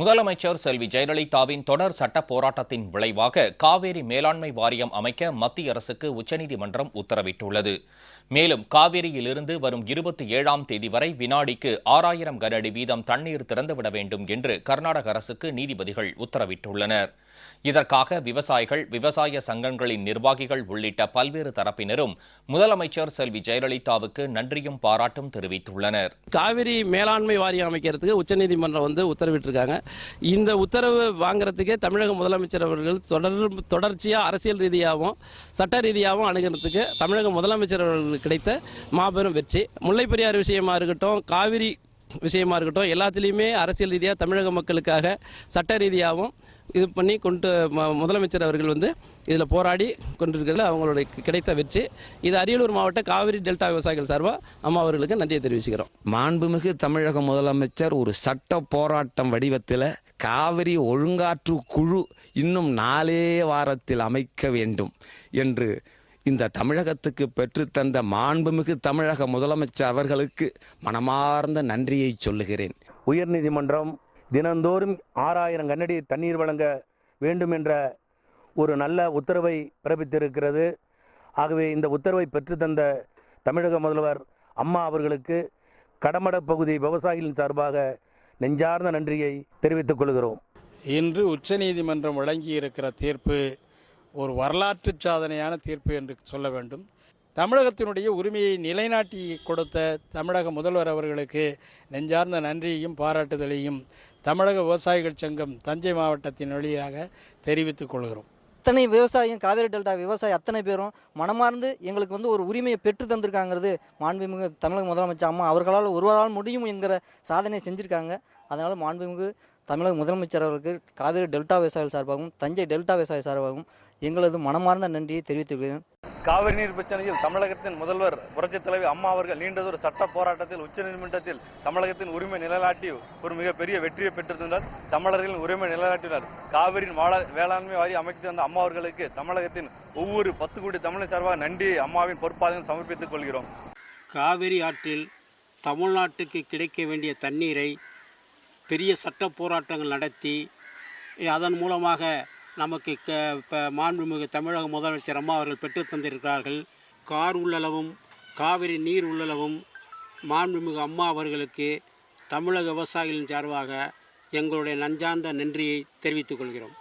முதலமைச்சர் செல்வி ஜெயலலிதாவின் தொடர் சட்ட போராட்டத்தின் விளைவாக காவேரி மேலாண்மை வாரியம் அமைக்க மத்திய அரசுக்கு உச்சநீதிமன்றம் உத்தரவிட்டுள்ளது. மேலும் காவேரியிலிருந்து வரும் இருபத்தி ஏழாம் தேதி வரை வினாடிக்கு ஆறாயிரம் கனஅடி வீதம் தண்ணீர் திறந்துவிட வேண்டும் என்று கர்நாடக அரசுக்கு நீதிபதிகள் உத்தரவிட்டுள்ளனர். இதற்காக விவசாயிகள் விவசாய சங்கங்களின் நிர்வாகிகள் உள்ளிட்ட பல்வேறு தரப்பினரும் முதலமைச்சர் செல்வி ஜெயலலிதாவுக்கு நன்றியும் பாராட்டும் தெரிவித்துள்ளனர். காவிரி மேலாண்மை வாரியம் அமைக்கிறதுக்கு உச்சநீதிமன்றம் வந்து உத்தரவிட்டிருக்காங்க. இந்த உத்தரவு வாங்குறதுக்கே தமிழக முதலமைச்சர் அவர்கள் தொடர் தொடர்ச்சியாக அரசியல் ரீதியாகவும் சட்ட ரீதியாகவும் அணுகிறதுக்கு தமிழக முதலமைச்சர் அவர்களுக்கு கிடைத்த மாபெரும் வெற்றி. முல்லைப்பெரியார் விஷயமா இருக்கட்டும் காவிரி விஷயமா இருக்கட்டும் எல்லாத்துலேயுமே அரசியல் ரீதியாக தமிழக மக்களுக்காக சட்ட ரீதியாகவும் இது பண்ணி கொண்டு முதலமைச்சர் அவர்கள் வந்து இதில் போராடி கொண்டிருக்கிறது அவங்களுடைய கிடைத்த வெற்றி. இது அரியலூர் மாவட்ட காவிரி டெல்டா விவசாயிகள் சார்பாக அம்மா அவர்களுக்கு நன்றியை தெரிவிச்சுக்கிறோம். மாண்புமிகு தமிழக முதலமைச்சர் ஒரு சட்ட போராட்டம் வடிவத்தில் காவிரி ஒழுங்காற்று குழு இன்னும் நாலே வாரத்தில் அமைக்க வேண்டும் என்று இந்த தமிழகத்துக்கு பெற்றுத்தந்த மாண்புமிகு தமிழக முதலமைச்சர் அவர்களுக்கு மனமார்ந்த நன்றியை சொல்லுகிறேன். உயர்நீதிமன்றம் தினந்தோறும் ஆறாயிரம் கன்னடி தண்ணீர் வழங்க வேண்டும் என்ற ஒரு நல்ல உத்தரவை பிறப்பித்திருக்கிறது. ஆகவே இந்த உத்தரவை பெற்றுத்தந்த தமிழக முதல்வர் அம்மா அவர்களுக்கு கடமட பகுதி விவசாயிகளின் சார்பாக நெஞ்சார்ந்த நன்றியை தெரிவித்துக் கொள்கிறோம். இன்று உச்சநீதிமன்றம் வழங்கியிருக்கிற தீர்ப்பு ஒரு வரலாற்று சாதனையான தீர்ப்பு என்று சொல்ல வேண்டும். தமிழகத்தினுடைய உரிமையை நிலைநாட்டி கொடுத்த தமிழக முதல்வர் அவர்களுக்கு நெஞ்சார்ந்த நன்றியையும் பாராட்டுதலையும் தமிழக விவசாயிகள் சங்கம் தஞ்சை மாவட்டத்தின் வழியாக தெரிவித்துக் கொள்கிறோம். அத்தனை விவசாயம் காவேரி டெல்டா விவசாயி அத்தனை பேரும் மனமார்ந்து எங்களுக்கு வந்து ஒரு உரிமையை பெற்று தந்திருக்காங்கிறது மாண்புமிகு தமிழக முதலமைச்சர் அம்மா அவர்களால் ஒருவரால் முடியும் என்கிற சாதனை செஞ்சுருக்காங்க. அதனால் மாண்புமிகு தமிழக முதலமைச்சர் அவர்களுக்கு காவேரி டெல்டா விவசாயிகள் சார்பாகவும் தஞ்சை டெல்டா விவசாய சார்பாகவும் எங்களது மனமார்ந்த நன்றியை தெரிவித்துக் கொள்கிறேன் காவிரி நீர் பிரச்சனையில் தமிழகத்தின் முதல்வர் புரட்சித் தலைவி அம்மா அவர்கள் நீண்டதொரு சட்ட போராட்டத்தில் உச்சநீதிமன்றத்தில் தமிழகத்தின் உரிமை நிலைநாட்டி ஒரு மிகப்பெரிய வெற்றியை பெற்றிருந்தனர். தமிழர்களின் உரிமை நிலைநாட்டினர். காவிரியின் வாழ வேளாண்மை வாரி அமைத்து வந்த அம்மா அவர்களுக்கு தமிழகத்தின் ஒவ்வொரு பத்து கோடி தமிழர் சார்பாக நன்றி. அம்மாவின் பொற்பாதங்கள் சமர்ப்பித்துக் கொள்கிறோம். காவிரி ஆற்றில் தமிழ்நாட்டுக்கு கிடைக்க வேண்டிய தண்ணீரை பெரிய சட்ட போராட்டங்கள் நடத்தி அதன் மூலமாக நமக்கு க இப்போ மாண்புமிகு தமிழக முதலமைச்சர் அம்மா அவர்கள் பெற்று தந்திருக்கிறார்கள். கார் உள்ளளவும் காவிரி நீர் உள்ளளவும் மாண்புமிகு அம்மா அவர்களுக்கு தமிழக விவசாயிகளின் சார்பாக எங்களுடைய நஞ்சார்ந்த நன்றியை தெரிவித்துக் கொள்கிறோம்.